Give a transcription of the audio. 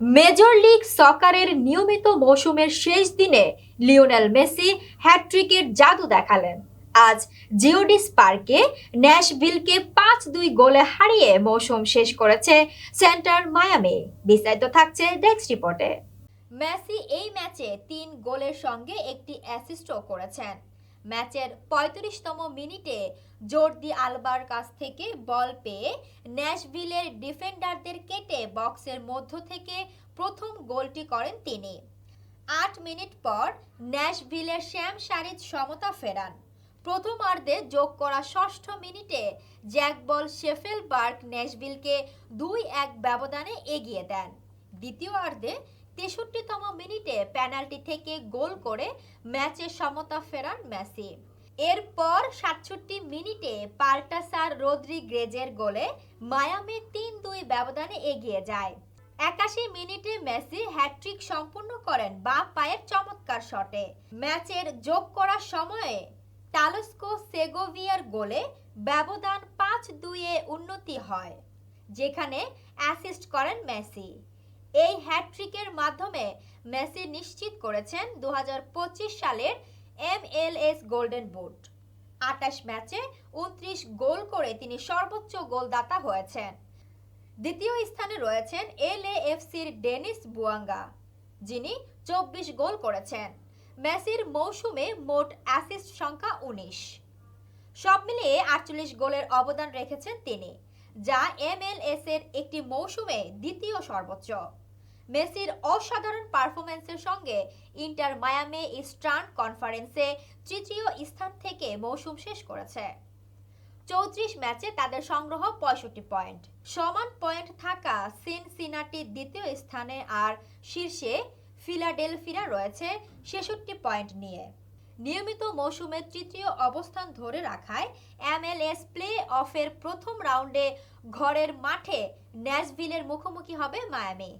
Major league সকারের নিয়মিত মৌসুমের শেষ দিনে লিওনেল মেসি হ্যাটট্রিকের জাদু দেখালেন। আজ জিওডিস পার্কে ন্যাশভিলকে পাঁচ দুই গোলে হারিয়ে মৌসুম শেষ করেছে সেন্টার মায়ামি। বিস্তারিত থাকছে ডেস্ক রিপোর্টে। মেসি এই ম্যাচে তিন গোলের সঙ্গে একটি অ্যাসিস্টও করেছেন। ম্যাচের পঁয়ত্রিশতম মিনিটে জোরদি আলবার কাছ থেকে বল পেয়ে ন্যাশভিলের ডিফেন্ডারদের কেটে বক্সের মধ্য থেকে প্রথম গোলটি করেন তিনি। আট মিনিট পর ন্যাশভিলের শ্যাম সারিজ সমতা ফেরান। প্রথমার্ধে যোগ করা ষষ্ঠ মিনিটে জ্যাকবল শেফেলবার্গ ন্যাশভিলকে দুই এক ব্যবধানে এগিয়ে দেন। দ্বিতীয়ার্ধে তেষট্টিতম মিনিটে পেনাল্টি থেকে গোল করে ম্যাচে সমতা ফেরান মেসি। এরপর সাতষট্টি মিনিটে পাল্টাসার রদ্রিগ্রেজের গোলে মায়ামি তিন দুই ব্যবধানে এগিয়ে যায়। একাশি মিনিটে মেসি হ্যাট্রিক সম্পূর্ণ করেন বা পায়ের চমৎকার শটে। ম্যাচের যোগ করার সময়ে টালস্কো সেগোভিয়ার গোলে ব্যবধান পাঁচ দুইয়ে উন্নতি হয়, যেখানে অ্যাসিস্ট করেন মেসি। এই হ্যাটট্রিকের মাধ্যমে মেসি নিশ্চিত করেছেন দু হাজার পঁচিশ সালের এমএলএস গোল্ডেন বুট। আটাশ ম্যাচে উনত্রিশ গোল করে তিনি সর্বোচ্চ গোলদাতা হয়েছেন। দ্বিতীয় স্থানে রয়েছেন এলএএফসির ডেনিস বুয়াঙ্গা, যিনি চব্বিশ গোল করেছেন। মেসির মৌসুমে মোট অ্যাসিস্ট সংখ্যা উনিশ। সব মিলিয়ে আটচল্লিশ গোলের অবদান রেখেছেন তিনি, যা এমএলএস এর একটি মৌসুমে দ্বিতীয় সর্বোচ্চ। মেসির অসাধারণ পারফরম্যান্সের সঙ্গে ইন্টার মায়ামে ইস্টার্ন কনফারেন্সে তৃতীয় স্থান থেকে মৌসুম শেষ করেছে। চৌত্রিশ ম্যাচে তাদের সংগ্রহ পঁয়ষট্টি পয়েন্ট। সমান পয়েন্ট থাকা সিনসিনাটি দ্বিতীয় স্থানে আর শীর্ষে ফিলাডেলফিয়া রয়েছে ছেষট্টি পয়েন্ট নিয়ে। নিয়মিত মৌসুমে তৃতীয় অবস্থান ধরে রাখায় এমএলএস প্লে অফের প্রথম রাউন্ডে ঘরের মাঠে ন্যাশভিলের মুখোমুখি হবে মায়ামি।